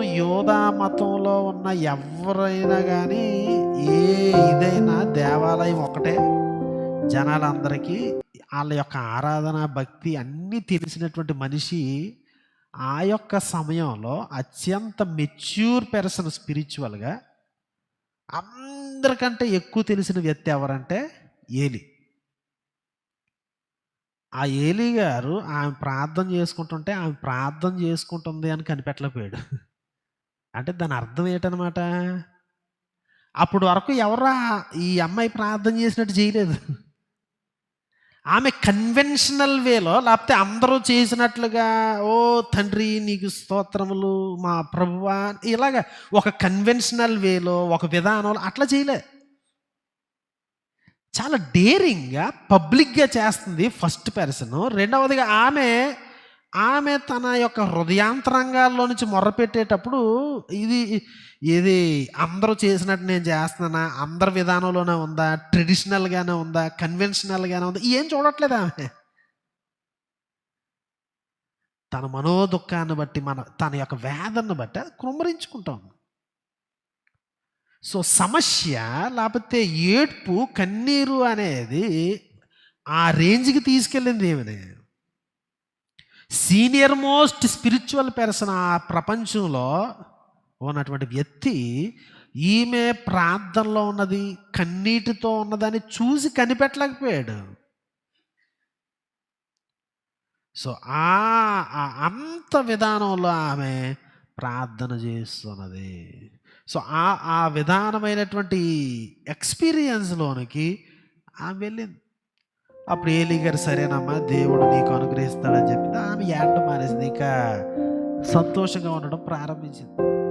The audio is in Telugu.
యోధా మతంలో ఉన్న ఎవరైనా కానీ ఏ ఇదైనా దేవాలయం ఒకటే. జనాలందరికీ వాళ్ళ యొక్క ఆరాధన భక్తి అన్నీ తెలిసినటువంటి మనిషి ఆ యొక్క సమయంలో అత్యంత మెచ్యూర్ పర్సన్ స్పిరిచువల్గా అందరికంటే ఎక్కువ తెలిసిన వ్యక్తి ఎవరంటే ఏలి. ఆ ఏలి గారు ఆమె ప్రార్థన చేసుకుంటుంటే ఆమె ప్రార్థన చేసుకుంటుంది అని కనిపెట్టలేకపోయాడు. అంటే దాని అర్థం ఏంటనమాట? అప్పుడు వరకు ఎవరా ఈ అమ్మాయి ప్రార్థన చేసినట్టు చేయలేదు. ఆమె కన్వెన్షనల్ వేలో లేకపోతే అందరూ చేసినట్లుగా ఓ తండ్రి నీకు స్తోత్రములు మా ప్రభువా ఇలాగ ఒక కన్వెన్షనల్ వేలో ఒక విధానంలో అట్లా చేయలే. చాలా డేరింగ్గా పబ్లిక్గా చేస్తుంది ఫస్ట్ పర్సన్ రెండవదిగా ఆమె ఆమె తన యొక్క హృదయాంతరంగాల్లో నుంచి మొర్రపెట్టేటప్పుడు ఇది ఇది అందరూ చేసినట్టు నేను చేస్తున్నానా అందరి విధానంలోనే ఉందా ట్రెడిషనల్గానే ఉందా కన్వెన్షనల్గానే ఉందా ఏం చూడట్లేదు ఆమె. తన మనోదుఖాన్ని బట్టి మన తన యొక్క వేదనను బట్టి అది కృమ్మరించుకుంటాం సో సమస్య లేకపోతే ఏడ్పు కన్నీరు అనేది ఆ రేంజ్కి తీసుకెళ్ళింది ఏమని సీనియర్ మోస్ట్ స్పిరిచువల్ పర్సన్ ఆ ప్రపంచంలో ఉన్నటువంటి వ్యక్తి ఈమె ప్రార్థనలో ఉన్నది కన్నీటితో ఉన్నదని చూసి కనిపెట్టలేకపోయాడు. సో ఆ ఆ అంత విధానంలో ఆమె ప్రార్థన చేస్తున్నది. సో ఆ ఆ విధానమైనటువంటి ఎక్స్పీరియన్స్లోనికి ఆమె వెళ్ళింది. అప్పుడు ఏలి గారు సరేనమ్మా దేవుడు నీకు అనుగ్రహిస్తాడని చెప్పి. ఆమె ఏడడం మానేసింది. ఇంకా సంతోషంగా ఉండడం ప్రారంభించింది.